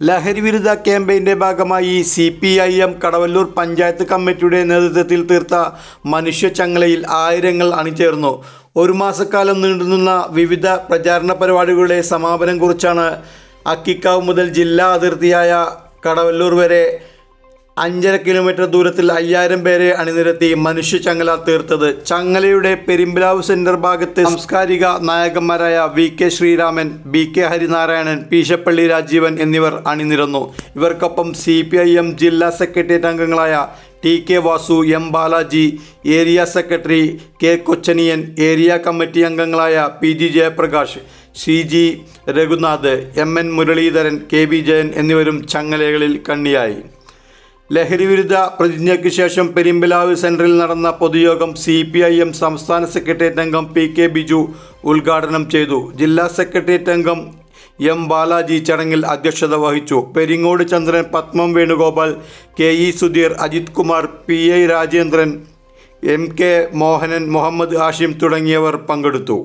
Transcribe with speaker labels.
Speaker 1: ലഹരിവിരുദ്ധ ക്യാമ്പയിന്റെ ഭാഗമായി C P I M Kadavallur panchayat കമ്മിറ്റിയുടെ നേതൃത്വത്തിൽ തീർത്ത മനുഷ്യച്ചങ്ങലയിൽ ആയിരങ്ങൾ അണിചേർന്നു. ഒരു മാസക്കാലം നീണ്ടുനിന്ന വിവിധ പ്രചാരണ പരിപാടികളുടെ സമാപനം കുറിച്ചാണ് അക്കിക്കാവ് മുതൽ ജില്ലാ അതിർത്തിയായ കടവല്ലൂർ വരെ അഞ്ചര കിലോമീറ്റർ ദൂരത്തിൽ അയ്യായിരം പേരെ അണിനിരത്തി മനുഷ്യ ചങ്ങല തീർത്തത്. ചങ്ങലയുടെ പെരുമ്പിലാവ് സെന്റർ ഭാഗത്ത് സാംസ്കാരിക നായകന്മാരായ V K Sreeraman B K Harinarayanan Peeshappilly Rajeevan എന്നിവർ അണിനിരന്നു. ഇവർക്കൊപ്പം സി ജില്ലാ സെക്രട്ടേറിയറ്റ് അംഗങ്ങളായ T K Vasu M Balaji area secretary K Kochaniyan area committee അംഗങ്ങളായ P G Jayaprakash C G Raghunath M N Muraleedharan K V Jayan എന്നിവരും ചങ്ങലകളിൽ കണ്ണിയായി. ലഹരിവിരുദ്ധ പ്രതിജ്ഞയ്ക്ക് ശേഷം പെരിമ്പലാവ് സെന്ററിൽ നടന്ന പൊതുയോഗം സി പി ഐ എം സംസ്ഥാന സെക്രട്ടേറിയറ്റ് അംഗം പി കെ ബിജു ഉദ്ഘാടനം ചെയ്തു. ജില്ലാ സെക്രട്ടേറിയറ്റ് അംഗം എം ബാലാജി ചടങ്ങിൽ അധ്യക്ഷത വഹിച്ചു. Peringode Chandran Padmam Venugopal K E Sudheer Ajith Kumar P I Rajendran M K Mohanan Muhammad Ashim തുടങ്ങിയവർ പങ്കെടുത്തു.